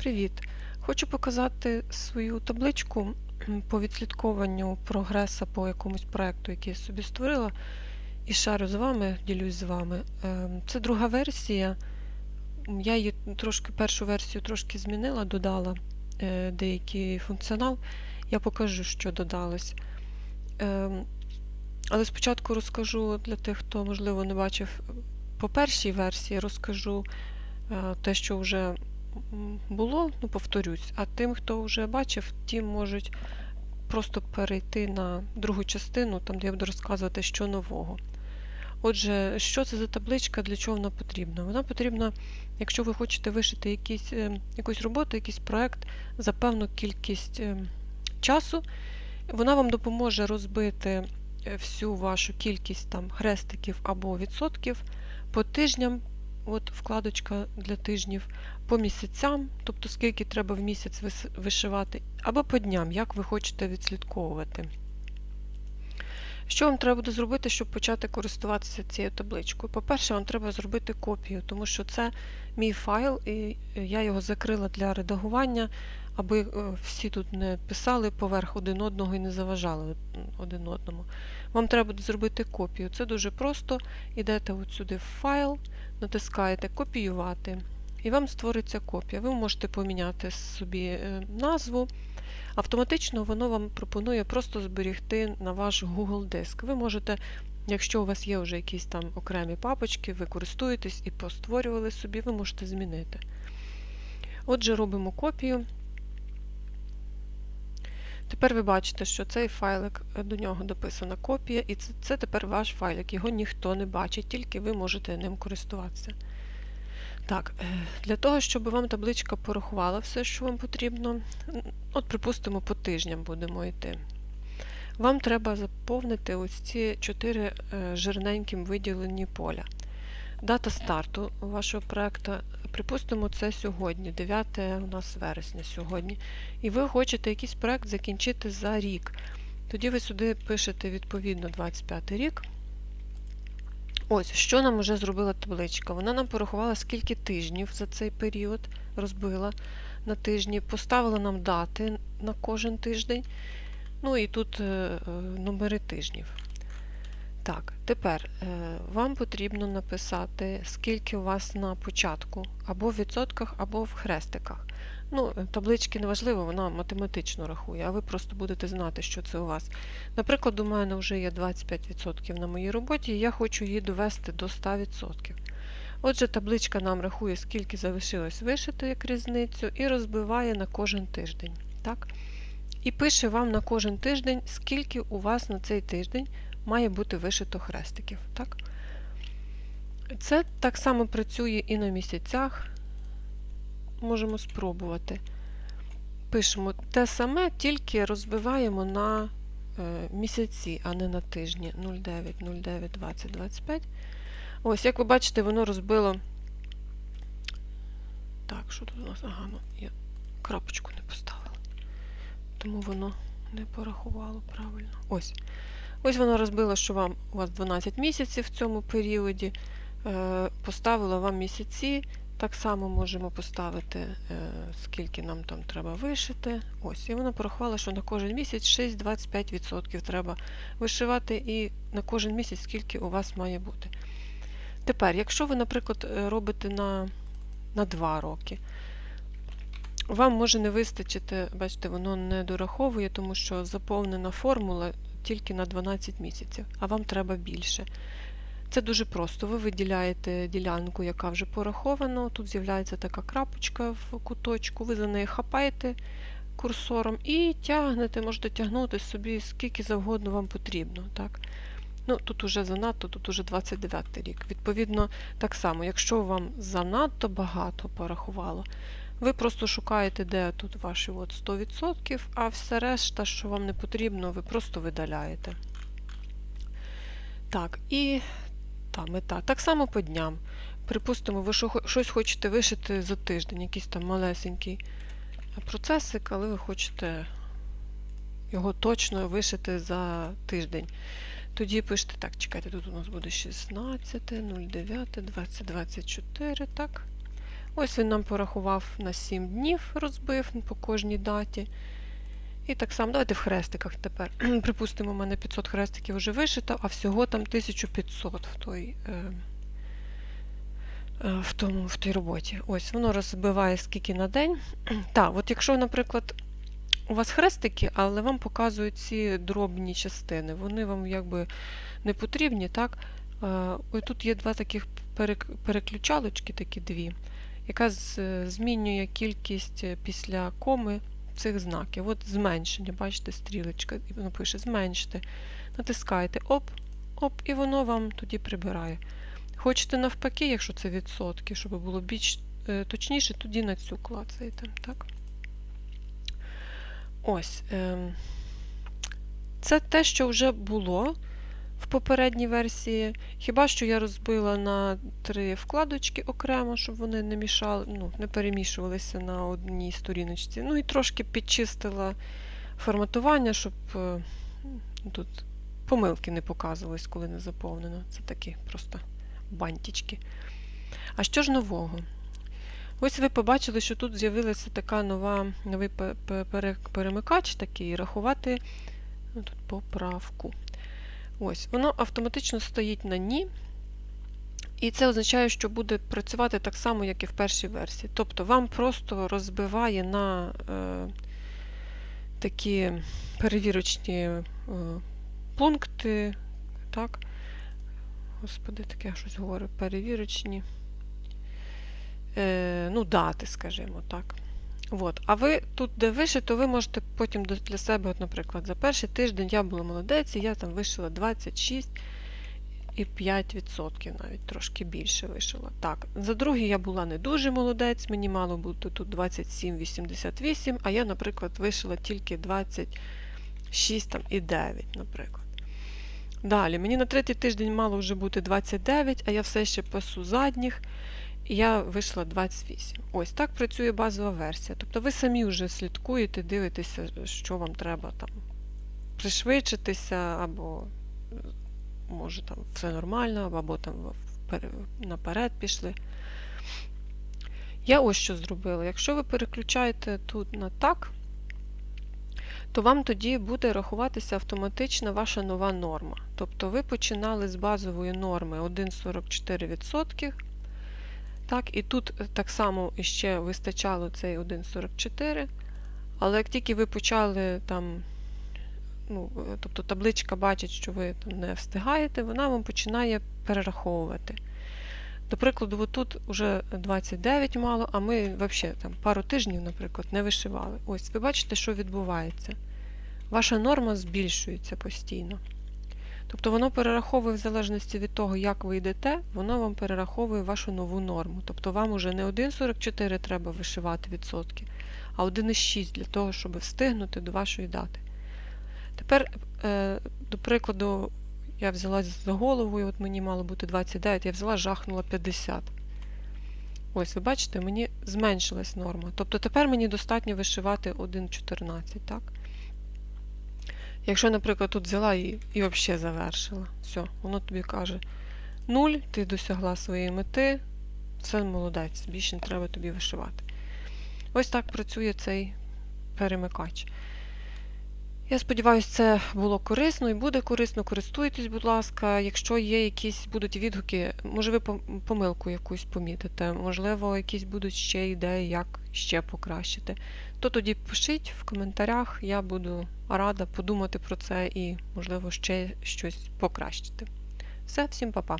Привіт! Хочу показати свою табличку по відслідковуванню прогресу по якомусь проєкту, який я собі створила, і шарю з вами, ділюсь з вами. Ем, Це друга версія. Я її трошки, першу версію трошки змінила, додала е, деякий функціонал. Я покажу, що додалось. Ем, Але спочатку розкажу для тих, хто, можливо, не бачив по першій версії, розкажу е, те, що вже було, ну повторюсь, а тим, хто вже бачив, ті можуть просто перейти на другу частину, там де я буду розказувати, що нового. Отже, що це за табличка, для чого вона потрібна? Вона потрібна, якщо ви хочете вишити якісь, е, якусь роботу, якийсь проект за певну кількість е, часу, вона вам допоможе розбити е, всю вашу кількість там хрестиків або відсотків по тижням, от вкладочка для тижнів, по місяцям, тобто скільки треба в місяць вишивати, або по дням, як ви хочете відслідковувати. Що вам треба буде зробити, щоб почати користуватися цією табличкою? По-перше, вам треба зробити копію, тому що це мій файл, і я його закрила для редагування, аби е, всі тут не писали поверх один одного і не заважали один одному. Вам треба буде зробити копію. Це дуже просто. Йдете от сюди в файл, натискаєте копіювати, і вам створиться копія. Ви можете поміняти собі е, назву. Автоматично воно вам пропонує просто зберігти на ваш Google диск. Ви можете, якщо у вас є вже якісь там окремі папочки, ви користуєтесь і постворювали собі, ви можете змінити. Отже, робимо копію. Тепер ви бачите, що цей файлик, е, до нього дописана копія, і це, це тепер ваш файлик. Його ніхто не бачить, тільки ви можете ним користуватися. Так, е, для того, щоб вам табличка порахувала все, що вам потрібно, от, припустимо, по тижням будемо йти. Вам треба заповнити ось ці чотири е, жирненьким виділені поля. Дата старту вашого проекту, припустимо, це сьогодні, 9 у нас вересня сьогодні. І ви хочете якийсь проект закінчити за рік. Тоді ви сюди пишете відповідно 25 рік. Ось, що нам вже зробила табличка? Вона нам порахувала, скільки тижнів за цей період розбила на тижні, поставила нам дати на кожен тиждень. Ну і тут е, е, номери тижнів. Так, тепер е, вам потрібно написати, скільки у вас на початку, або в відсотках, або в хрестиках. Ну, е, таблички не важливо, вона математично рахує, а ви просто будете знати, що це у вас. Наприклад, у мене вже є 25% на моїй роботі, і я хочу її довести до 100%. Отже, табличка нам рахує, скільки залишилось вишити як різницю, і розбиває на кожен тиждень. Так? І пише вам на кожен тиждень, скільки у вас на цей тиждень має бути вишито хрестиків. Так? Це так само працює і на місяцях. Можемо спробувати. Пишемо те саме, тільки розбиваємо на е, місяці, а не на тижні. 09, 09, 20, 25. Ось, як ви бачите, воно розбило. Так, що тут у нас? Ага, ну, я крапочку не поставила. Тому воно не порахувало правильно. Ось. Ось воно розбило, що вам у вас 12 місяців в цьому періоді. Е, поставило вам місяці. Так само можемо поставити, е, скільки нам там треба вишити. Ось, і вона порахувала, що на кожен місяць 6-25% треба вишивати, і на кожен місяць скільки у вас має бути. Тепер, якщо ви, наприклад, е, робите на, на 2 роки, вам може не вистачити, бачите, воно не дораховує, тому що заповнена формула тільки на 12 місяців, а вам треба більше. Це дуже просто. Ви виділяєте ділянку, яка вже порахована. Тут з'являється така крапочка в куточку, ви за неї хапаєте курсором і тягнете, можете тягнути собі скільки завгодно вам потрібно. Так? Ну, Тут уже занадто, тут уже 29 рік. Відповідно, так само, якщо вам занадто багато порахувало, ви просто шукаєте, де тут ваші от 100%, а все решта, що вам не потрібно, ви просто видаляєте. Так, і та мета. Так само по дням. Припустимо, ви щось хочете вишити за тиждень, якийсь там малесенький процесик, але ви хочете його точно вишити за тиждень. Тоді пишете, так, чекайте, тут у нас буде 16, 09, 20, 24, так. Ось він нам порахував на 7 днів, розбив по кожній даті. І так само, давайте в хрестиках тепер. Припустимо, у мене 500 хрестиків вже вишито, а всього там 1500 в той. Е, е, в, тому, в тій роботі. Ось воно розбиває скільки на день. Так, от якщо, наприклад, у вас хрестики, але вам показують ці дробні частини, вони вам якби не потрібні, так? Е, Ось тут є два таких перек- переключалочки, такі дві, яка змінює кількість е, після коми цих знаків. От зменшення, бачите, стрілочка, і воно пише зменшити. Натискаєте оп, оп, і воно вам тоді прибирає. Хочете навпаки, якщо це відсотки, щоб було більш е, точніше, тоді на цю клацаєте. Так? Ось. ем, Це те, що вже було в попередній версії. Хіба що я розбила на три вкладочки окремо, щоб вони не мішали, ну, не перемішувалися на одній сторіночці. Ну і трошки підчистила форматування, щоб е, тут помилки не показувались, коли не заповнено. Це такі просто бантички. А що ж нового? Ось ви побачили, що тут з'явилася така нова, новий пе- пе- пере- перемикач такий, рахувати ну, тут поправку. Ось, воно автоматично стоїть на ні. І це означає, що буде працювати так само, як і в першій версії. Тобто вам просто розбиває на е, такі перевірочні е, пункти. Так? Господи, таке я щось говорю, перевірочні. Е, ну, дати, скажімо так. От. А ви тут, де вишито, ви можете потім для себе, от, наприклад, за перший тиждень я була молодець, і я там вишила 26 і 5% навіть трошки більше вишила. Так, за другий я була не дуже молодець, мені мало бути тут 27,88, а я, наприклад, вишила тільки 26 там, і 9, наприклад. Далі, мені на третій тиждень мало вже бути 29, а я все ще пасу задніх. Я вийшла 28. Ось так працює базова версія. Тобто ви самі вже слідкуєте, дивитеся, що вам треба там пришвидшитися, або може там все нормально, або там наперед пішли. Я ось що зробила. Якщо ви переключаєте тут на так, то вам тоді буде рахуватися автоматично ваша нова норма. Тобто ви починали з базової норми 1,44%. Так, і тут е, так само ще вистачало цей 1,44. Але як тільки ви почали там, ну, е, тобто табличка бачить, що ви там не встигаєте, вона вам починає перераховувати. До прикладу, тут вже 29 мало, а ми взагалі там пару тижнів, наприклад, не вишивали. Ось, ви бачите, що відбувається. Ваша норма збільшується постійно. Тобто воно перераховує в залежності від того, як ви йдете, воно вам перераховує вашу нову норму. Тобто вам уже не 1,44 треба вишивати відсотки, а 1,6 для того, щоб встигнути до вашої дати. Тепер, е, до прикладу, я взяла за голову, і от мені мало бути 29, я взяла, жахнула 50. Ось, ви бачите, мені зменшилась норма. Тобто тепер мені достатньо вишивати 1,14, так? Якщо, наприклад, тут взяла і, і взагалі завершила, все, воно тобі каже 0, ти досягла своєї мети, все молодець, більше не треба тобі вишивати. Ось так працює цей перемикач. Я сподіваюся, це було корисно і буде корисно. Користуйтесь, будь ласка. Якщо є якісь будуть відгуки, може ви помилку якусь помітите, можливо, якісь будуть ще ідеї, як ще покращити. То тоді пишіть в коментарях, я буду рада подумати про це і, можливо, ще щось покращити. Все, всім па-па.